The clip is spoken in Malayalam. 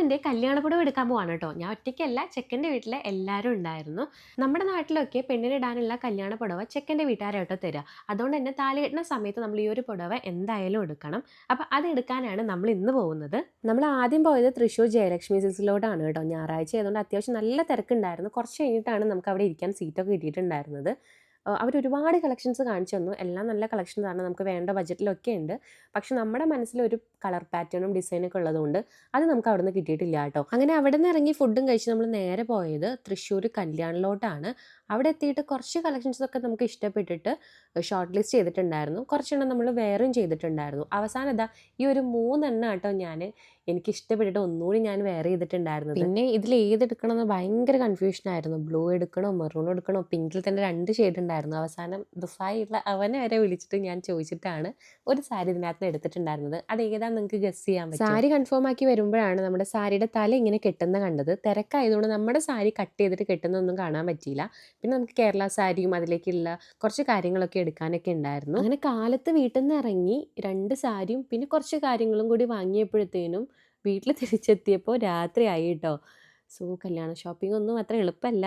ഞാനിതിന്റെ കല്യാണപ്പുടവ് എടുക്കാൻ പോവാണ് കേട്ടോ. ഞാൻ ഒറ്റയ്ക്കല്ല ചെക്കന്റെ വീട്ടിലെ എല്ലാവരും ഉണ്ടായിരുന്നു. നമ്മുടെ നാട്ടിലൊക്കെ പെണ്ണിനിടാനുള്ള കല്യാണ പുടവ ചെക്കന്റെ വീട്ടുകാരായിട്ടോ തരിക അതുകൊണ്ട് തന്നെ താലി കെട്ടുന്ന സമയത്ത് നമ്മൾ ഈ ഒരു പുടവ എന്തായാലും എടുക്കണം. അപ്പോൾ അതെടുക്കാനാണ് നമ്മൾ ഇന്ന് പോകുന്നത്. നമ്മൾ ആദ്യം പോയത് തൃശ്ശൂർ ജയലക്ഷ്മി സിൽസിലോട്ടാണ് കേട്ടോ. ഞായറാഴ്ച ആയതുകൊണ്ട് അത്യാവശ്യം നല്ല തിരക്കുണ്ടായിരുന്നു. കുറച്ച് കഴിഞ്ഞിട്ടാണ് നമുക്ക് അവിടെ ഇരിക്കാൻ സീറ്റൊക്കെ കിട്ടിയിട്ടുണ്ടായിരുന്നത്. അവർ ഒരുപാട് കളക്ഷൻസ് കാണിച്ചു തന്നു. എല്ലാം നല്ല കളക്ഷൻസ് ആണ്. നമുക്ക് വേണ്ട ബജറ്റിലൊക്കെ ഉണ്ട്. പക്ഷെ നമ്മുടെ മനസ്സിൽ ഒരു കളർ പാറ്റേണും ഡിസൈനൊക്കെ ഉള്ളതുകൊണ്ട് അത് നമുക്ക് അവിടെ നിന്ന് കിട്ടിയിട്ടില്ല കേട്ടോ. അങ്ങനെ അവിടെ നിന്ന് ഇറങ്ങി ഫുഡും കഴിച്ച് നമ്മൾ നേരെ പോയത് തൃശ്ശൂർ കല്യാണിലോട്ടാണ്. അവിടെ എത്തിയിട്ട് കുറച്ച് കളക്ഷൻസ് ഒക്കെ നമുക്ക് ഇഷ്ടപ്പെട്ടിട്ട് ഷോർട്ട് ലിസ്റ്റ് ചെയ്തിട്ടുണ്ടായിരുന്നു. കുറച്ചെണ്ണം നമ്മൾ വേറെയും ചെയ്തിട്ടുണ്ടായിരുന്നു. അവസാനം ഇതാ ഈ ഒരു മൂന്നെണ്ണം കേട്ടോ ഞാൻ എനിക്ക് ഇഷ്ടപ്പെട്ടിട്ട് ഒന്നുകൂടി ഞാൻ വേറെ ചെയ്തിട്ടുണ്ടായിരുന്നു പിന്നെ ഇതിൽ ഏതെടുക്കണമെന്ന് ഭയങ്കര കൺഫ്യൂഷൻ ആയിരുന്നു. ബ്ലൂ എടുക്കണോ മെറൂൺ എടുക്കണോ പിങ്കിൽ തന്നെ രണ്ട് ഷെയ്ഡ് ഉണ്ടായിരുന്നു. അവസാനം ദുഫായുള്ള അവനെ വരെ വിളിച്ചിട്ട് ഞാൻ ചോദിച്ചിട്ടാണ് ഒരു സാരി ഇതിനകത്ത് എടുത്തിട്ടുണ്ടായിരുന്നത്. അത് ഏതാ നിങ്ങൾക്ക് ഗസ് ചെയ്യാൻ പറ്റും സാരി കൺഫേം ആക്കി വരുമ്പോഴാണ് നമ്മുടെ സാരിയുടെ തല ഇങ്ങനെ കെട്ടുന്ന കണ്ടത്. തിരക്കായതുകൊണ്ട് നമ്മുടെ സാരി കട്ട് ചെയ്തിട്ട് കെട്ടുന്നൊന്നും കാണാൻ പറ്റിയില്ല. പിന്നെ നമുക്ക് കേരള സാരിയും അതിലേക്കുള്ള കുറച്ച് കാര്യങ്ങളൊക്കെ എടുക്കാനൊക്കെ ഉണ്ടായിരുന്നു. അങ്ങനെ കാലത്ത് വീട്ടിൽ നിന്ന് ഇറങ്ങി രണ്ട് സാരിയും പിന്നെ കുറച്ച് കാര്യങ്ങളും കൂടി വാങ്ങിയപ്പോഴത്തേനും വീട്ടിൽ തിരിച്ചെത്തിയപ്പോൾ രാത്രിയായി കേട്ടോ. സോ കല്യാണ ഷോപ്പിംഗ് ഒന്നും അത്ര എളുപ്പമല്ല.